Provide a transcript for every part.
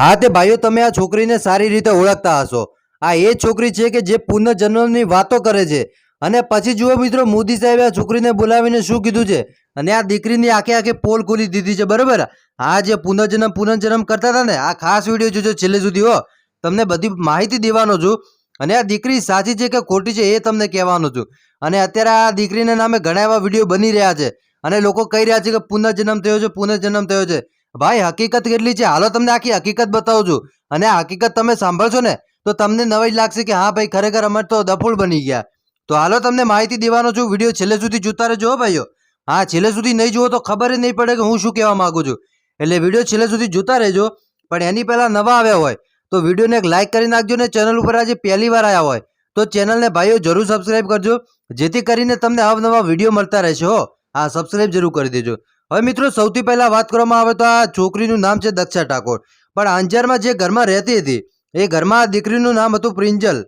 હા તે ભાઈઓ, તમે આ છોકરીને સારી રીતે ઓળખતા હશો. આ એ છોકરી છે કે જે પુનર્જન્મની વાતો કરે છે. અને પછી જુઓ મિત્રો, મોદી સાહેબે આ છોકરીને બોલાવીને શું કીધું છે? અને આ દીકરીની આખે આખી પોલ ખોલી દીધી છે, બરાબર? આ જે પુનર્જન્મ પુનર્જન્મ કરતા હતા ને, આ ખાસ વીડિયો જોજો છેલ્લે સુધી, હો. તમને બધી માહિતી દેવાનો છું. અને આ દીકરી સાચી છે કે ખોટી છે એ તમને કહેવાનો છું. અને અત્યારે આ દીકરીના નામે ઘણા એવા વીડિયો બની રહ્યા છે. અને લોકો કહી રહ્યા છે કે પુનર્જન્મ થયો છે, પુનર્જન્મ થયો છે. ભાઈ, હકીકત કેટલી છે? હાલો તમને આખી હકીકત બતાવું છું અને હકીકત તમે સાંભળશો ને, તો તમને નવાઈ લાગશે કે હા ભાઈ, ખરેખર અમે તો દફૂળ બની ગયા. તો હાલો તમને માહિતી દેવાનો છું, વીડિયો છેલ્લે સુધી જોતા રહેજો ભાઈઓ. હા, છેલ્લે સુધી નહીં જુઓ તો ખબર જ નહીં પડે કે હું શું કહેવા માંગુ છું. એટલે વીડિયો છેલ્લે સુધી જોતા રહેજો, પણ એની પહેલાં નવા આવ્યા હોય, તો વિડીયોને એક લાઇક કરી નાખજો ને ચેનલ ઉપર આજે પહેલી વાર આવ્યા હોય, તો ચેનલને ભાઈઓ જરૂર સબસ્ક્રાઇબ કરજો, જેથી કરીને તમને અવનવા વીડિયો મળતા રહેશે હો. હા, સબસ્ક્રાઇબ જરૂર કરી દેજો. હવે મિત્રો, સૌથી પહેલાં વાત કરવામાં આવે તો આ છોકરીનું નામ છે દક્ષા ઠાકોર. પણ અંજારમાં જે ઘરમાં રહેતી હતી, એ ઘરમાં આ દીકરીનું નામ હતું પ્રિંજલ.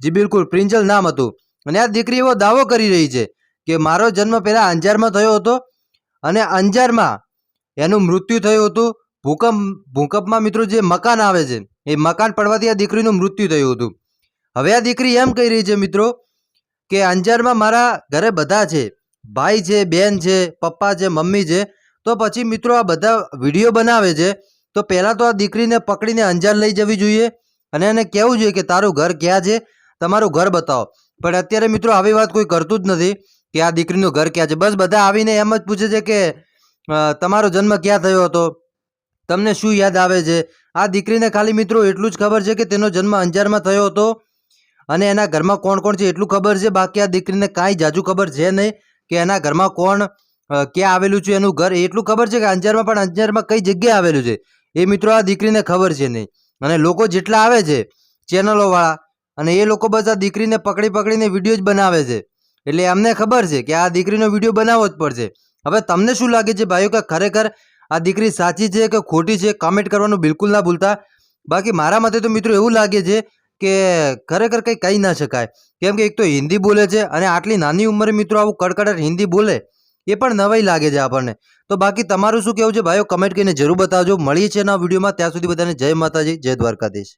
જી બિલકુલ, પ્રિંજલ નામ હતું. અને આ દીકરી એવો દાવો કરી રહી છે કે મારો જન્મ પહેલાં અંજારમાં થયો હતો અને અંજારમાં એનું મૃત્યુ થયું હતું. ભૂકંપ, ભૂકંપમાં મિત્રો જે મકાન આવે છે, એ મકાન પડવાથી આ દીકરીનું મૃત્યુ થયું હતું. હવે આ દીકરી એમ કહી રહી છે મિત્રો કે અંજારમાં મારા ઘરે બધા છે. ભાઈ છે, બેન છે, પપ્પા છે, મમ્મી છે, તો પછી મિત્રો આ બધા વીડિયો બનાવે છે. તો પહેલાં તો આ દીકરીને પકડીને અંજાર લઈ જવી જોઈએ અને એને કહેવું જોઈએ કે તારું ઘર ક્યાં છે? તમારું ઘર બતાવો. પણ અત્યારે મિત્રો આવી વાત કોઈ કરતું જ નથી કે આ દીકરીનું ઘર ક્યાં છે. બસ બધા આવીને એમ જ પૂછે છે કે તમારો જન્મ ક્યાં થયો હતો? તમને શું યાદ આવે છે? આ દીકરીને ખાલી મિત્રો એટલું જ ખબર છે કે તેનો જન્મ અંજારમાં થયો હતો અને એના ઘરમાં કોણ કોણ છે એટલું ખબર છે. બાકી આ દીકરીને કાંઈ જાજુ ખબર છે નહીં. કે એના ઘરમાં કોણ ક્યાં આવેલું છે એનું ઘર એટલું ખબર છે કે અંજારમાં પણ અંજારમાં કઈ જગ્યાએ આવેલું છે? એ મિત્રો આ દીકરીને ખબર છે નહીં. અને લોકો જેટલા આવે છે, ચેનલોવાળા, અને એ લોકો બસ આ દીકરીને પકડી પકડીને વીડિયો જ બનાવે છે. એટલે અમને ખબર છે કે આ દીકરીનો વીડિયો બનાવવો જ પડશે. હવે તમને શું લાગે છે ભાઈઓ કે ખરેખર આ દીકરી સાચી છે કે ખોટી છે? કમેન્ટ કરવાનું બિલકુલ ના ભૂલતા. બાકી મારા મતે તો મિત્રો એવું લાગે છે કે ખરેખર કંઈ કહી ના શકાય. કેમ કે એક તો હિન્દી બોલે છે અને આટલી નાની ઉંમરે મિત્રો આવું કડકડાટ હિન્દી બોલે, એ પણ નવાઈ લાગે છે આપણને. તો બાકી તમારું શું કહેવું છે? ભાઈઓ કમેન્ટ કરીને જરૂર બતાવજો. મળીએ છીએ ના વિડીયોમાં. ત્યાં સુધી બધાને જય માતાજી, જય દ્વારકાધીશ.